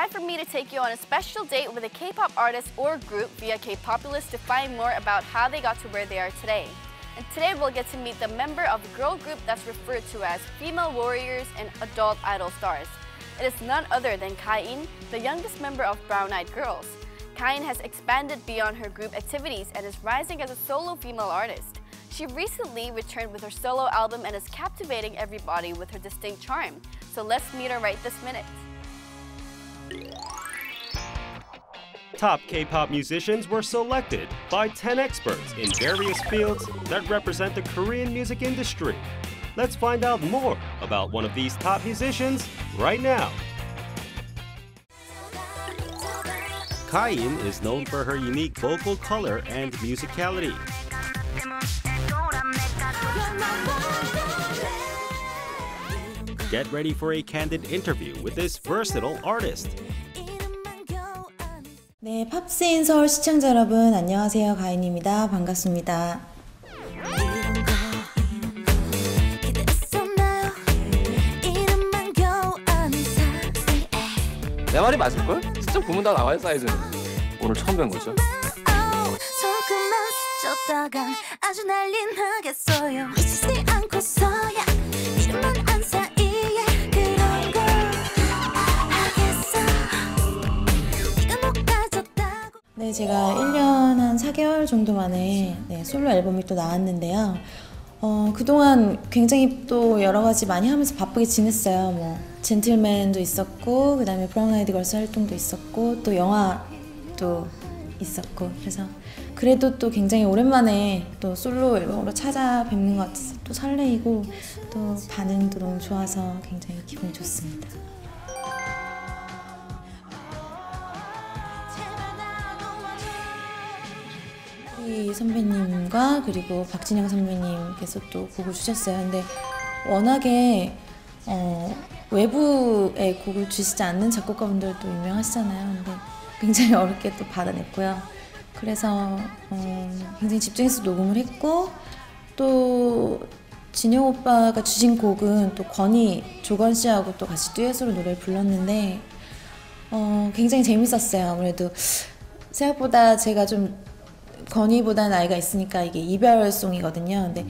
time for me to take you on a special date with a K-pop artist or group via K-Populous to find more about how they got to where they are today. And today we'll get to meet the member of the girl group that's referred to as female warriors and adult idol stars. It is none other than Kain, the youngest member of Brown Eyed Girls. Kain has expanded beyond her group activities and is rising as a solo female artist. She recently returned with her solo album and is captivating everybody with her distinct charm. So let's meet her right this minute. Top K-pop musicians were selected by 10 experts in various fields that represent the Korean music industry. Let's find out more about one of these top musicians right now. Kain is known for her unique vocal color and musicality. Get ready for a candid interview with this versatile artist. 네, 팝스인 서울 시청자 여러분 안녕하세요. 가인입니다. 반갑습니다. 내 말이 맞을걸? 진짜 보면 다 나와요 사이즈는 오늘 처음 뵌 거죠 조금만 스쳤다간 아주 난리 나겠어요 미치지 않고서야 네, 제가 1년 한 4개월 정도 만에 네, 솔로 앨범이 또 나왔는데요. 어, 그동안 굉장히 또 여러 가지 많이 하면서 바쁘게 지냈어요. 뭐, 젠틀맨도 있었고, 그 다음에 브라운 아이드 걸스 활동도 있었고, 또 영화도 있었고, 그래서 그래도 또 굉장히 오랜만에 또 솔로 앨범으로 찾아뵙는 것 같아서 또 설레이고, 또 반응도 너무 좋아서 굉장히 기분이 좋습니다. 이 선배님과 그리고 박진영 선배님께서 또 곡을 주셨어요. 근데 워낙에 어, 외부의 곡을 주시지 않는 작곡가분들도 유명하시잖아요. 근데 굉장히 어렵게 또 받아냈고요. 그래서 어, 굉장히 집중해서 녹음을 했고 또 진영 오빠가 주신 곡은 또 건희 조건 씨하고 또 같이 듀엣으로 노래를 불렀는데 어, 굉장히 재밌었어요. 아무래도 생각보다 제가 좀 건희보다 나이가 있으니까 이게 이별송이거든요. 근데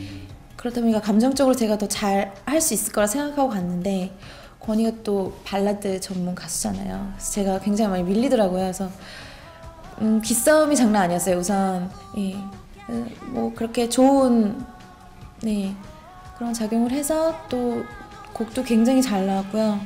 그렇다 보니까 감정적으로 제가 더 잘 할 수 있을 거라 생각하고 갔는데 건희가 또 발라드 전문 가수잖아요. 그래서 제가 굉장히 많이 밀리더라고요. 그래서 음, 기싸움이 장난 아니었어요. 우선 예. 어, 뭐 그렇게 좋은 네 그런 작용을 해서 또 곡도 굉장히 잘 나왔고요.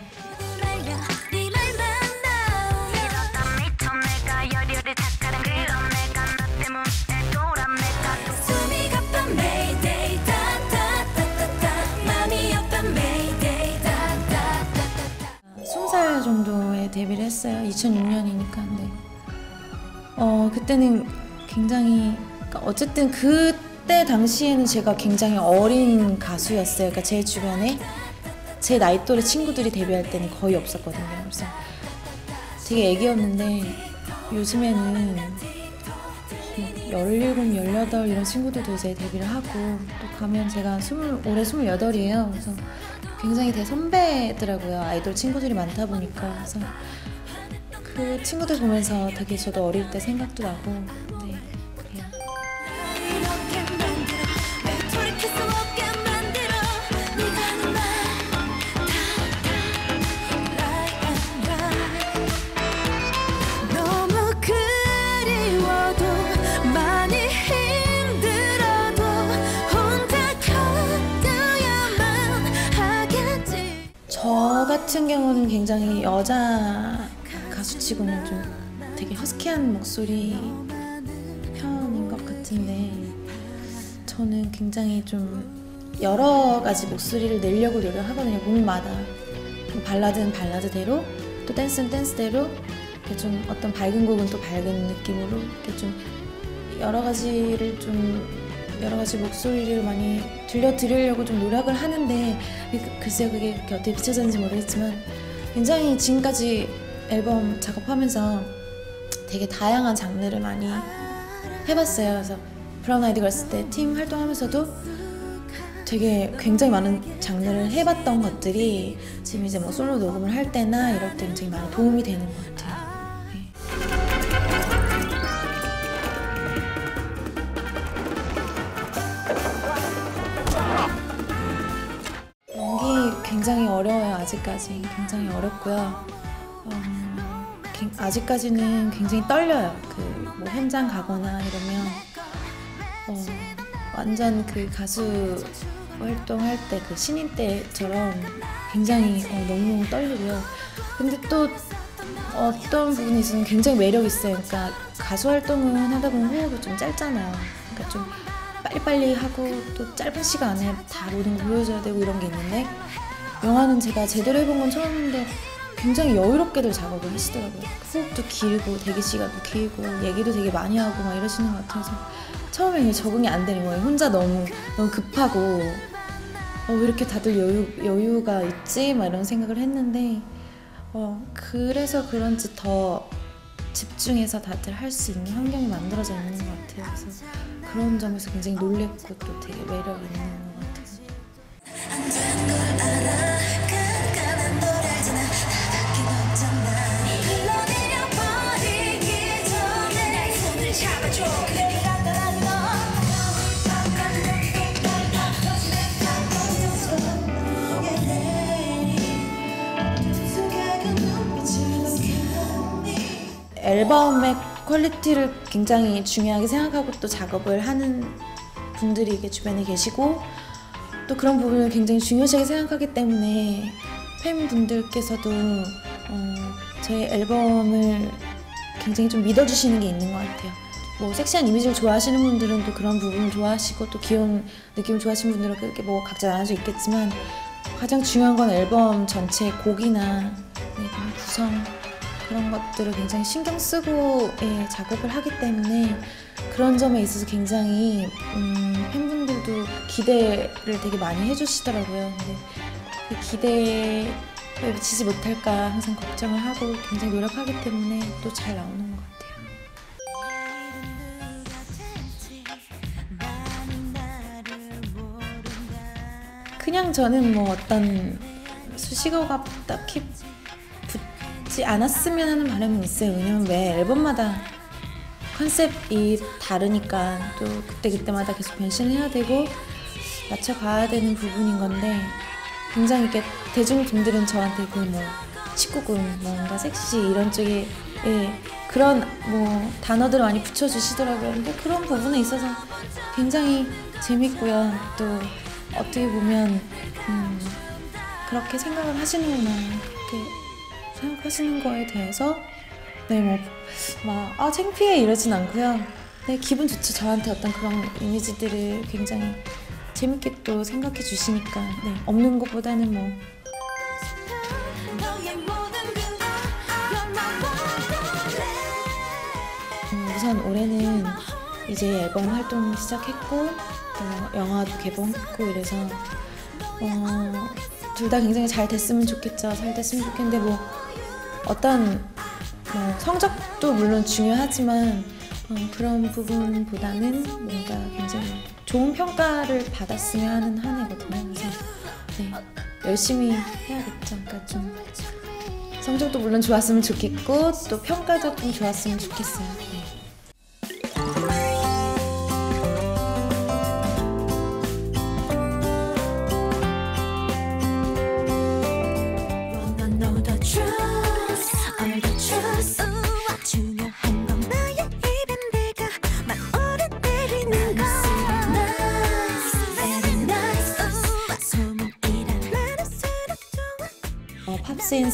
데뷔를 했어요. 2006년이니까. 근데 어, 그때는 굉장히 그러니까 어쨌든 그때 당시에는 제가 굉장히 어린 가수였어요. 그러니까 제 주변에 제 나이 또래 친구들이 데뷔할 때는 거의 없었거든요. 그래서 되게 애기였는데 요즘에는 17, 18 이런 친구들도 이제 데뷔를 하고 또 가면 제가 20, 올해 28이에요. 그래서 굉장히 대 선배더라고요. 아이돌 친구들이 많다 보니까. 그래서 그 친구들 보면서 되게 저도 어릴 때 생각도 나고 같은 경우는 굉장히 여자 가수치고는 좀 되게 허스키한 목소리 편인 것 같은데 저는 굉장히 좀 여러 가지 목소리를 내려고 노력하거든요. 곡마다. 뭐 발라드는 발라드대로 또 댄스는 댄스대로 좀 어떤 밝은 곡은 또 밝은 느낌으로 이렇게 좀 여러 가지를 좀 여러 가지 목소리를 많이 들려드리려고 좀 노력을 하는데 그- 글쎄요 그게 어떻게 비춰졌는지 모르겠지만 굉장히 지금까지 앨범 작업하면서 되게 다양한 장르를 많이 해봤어요. 그래서 브라운 아이드 걸스 때팀 활동하면서도 되게 굉장히 많은 장르를 해봤던 것들이 지금 이제 뭐 솔로 녹음을 할 때나 이럴 때 굉장히 많이 도움이 되는 것 같아요. 아직까지 굉장히 어렵고요. 음, 갱- 아직까지는 굉장히 떨려요. 그 뭐 현장 가거나 이러면 어, 완전 그 가수 활동할 때 그 신인 때처럼 굉장히 어, 너무너무 떨리고요. 근데 또 어떤 부분이 있으면 굉장히 매력 있어요. 그러니까 가수 활동은 하다 보면 호흡이 좀 짧잖아요. 그러니까 좀 빨리빨리 하고 또 짧은 시간 안에 다 모든 걸 보여줘야 되고 이런 게 있는데 영화는 제가 제대로 해본 건 처음인데 굉장히 여유롭게들 작업을 하시더라고요. 호흡도 길고 대기 시간도 길고 얘기도 되게 많이 하고 막 이러시는 것 같아서 처음에는 적응이 안 되는 거예요. 혼자 너무 너무 급하고 어, 왜 이렇게 다들 여유 여유가 있지? 막 이런 생각을 했는데 어, 그래서 그런지 더 집중해서 다들 할 수 있는 환경이 만들어져 있는 것 같아요. 그래서 그런 점에서 굉장히 놀랬고 또 되게 매력 있는 앨범의 퀄리티를 굉장히 중요하게 생각하고 또 작업을 하는 분들이 이게 주변에 계시고 또 그런 부분을 굉장히 중요시하게 생각하기 때문에 팬분들께서도 어, 저희 앨범을 굉장히 좀 믿어주시는 게 있는 것 같아요. 뭐 섹시한 이미지를 좋아하시는 분들은 또 그런 부분을 좋아하시고 또 귀여운 느낌을 좋아하시는 분들은 그렇게 뭐 각자 나눠져 있겠지만 가장 중요한 건 앨범 전체 곡이나 네, 구성 그런 것들을 굉장히 신경 쓰고 예, 작업을 하기 때문에 그런 점에 있어서 굉장히 음, 팬분 들도 기대를 되게 많이 해주시더라고요. 근데 그 기대에 미치지 못할까 항상 걱정을 하고 굉장히 노력하기 때문에 또 잘 나오는 것 같아요. 그냥 저는 뭐 어떤 수식어가 딱히 붙지 않았으면 하는 바람은 있어요. 왜냐면 매 앨범마다 컨셉이 다르니까 또 그때그때마다 계속 변신을 해야 되고 맞춰가야 되는 부분인 건데 굉장히 이렇게 대중분들은 저한테 그뭐 19금 뭔가 섹시 이런 쪽에 예, 그런 뭐 단어들을 많이 붙여주시더라고요. 근데 그런 부분에 있어서 굉장히 재밌고요. 또 어떻게 보면 음, 그렇게 생각을 하시는구나 그렇게 생각하시는 거에 대해서 네뭐 막 아 창피해 이러진 않고요. 네 기분 좋죠. 저한테 어떤 그런 이미지들을 굉장히 재밌게 또 생각해 주시니까 네 없는 것보다는 뭐 음, 우선 올해는 이제 앨범 활동 시작했고 또 영화도 개봉했고 이래서 어, 둘 다 굉장히 잘 됐으면 좋겠죠. 잘 됐으면 좋겠는데 뭐 어떤 뭐 성적도 물론 중요하지만 어, 그런 부분보다는 뭔가 굉장히 좋은 평가를 받았으면 하는 한 해거든요. 그래서 네, 열심히 해야겠죠. 그러니까 좀 성적도 물론 좋았으면 좋겠고 또 평가도 좀 좋았으면 좋겠어요.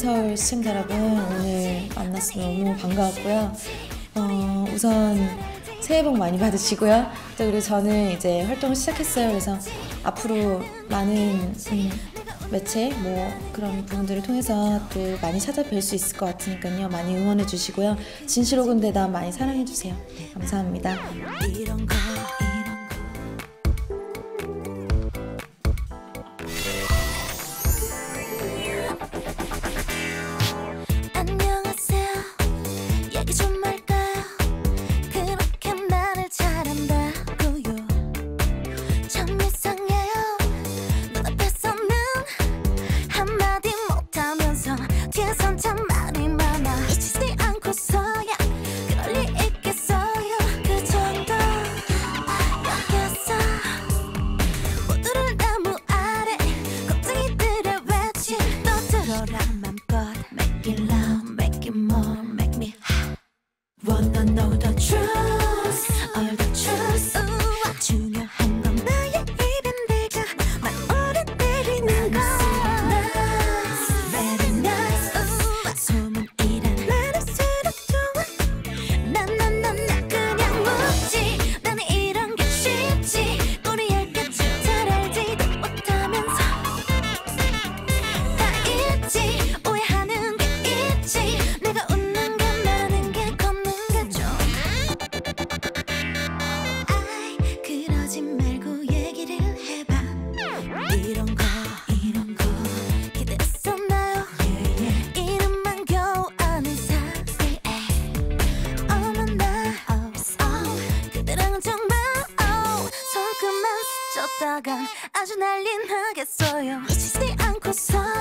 서울 시청자 여러분 오늘 만나서 너무 반가웠고요. 어, 우선 새해 복 많이 받으시고요. 또 그리고 저는 이제 활동을 시작했어요. 그래서 앞으로 많은 음, 매체 뭐 그런 부분들을 통해서 또 많이 찾아뵐 수 있을 것 같으니까요. 많이 응원해 주시고요. 진실오근대다 많이 사랑해 주세요. 네, 감사합니다. 않고서야 이름만 안 쌓여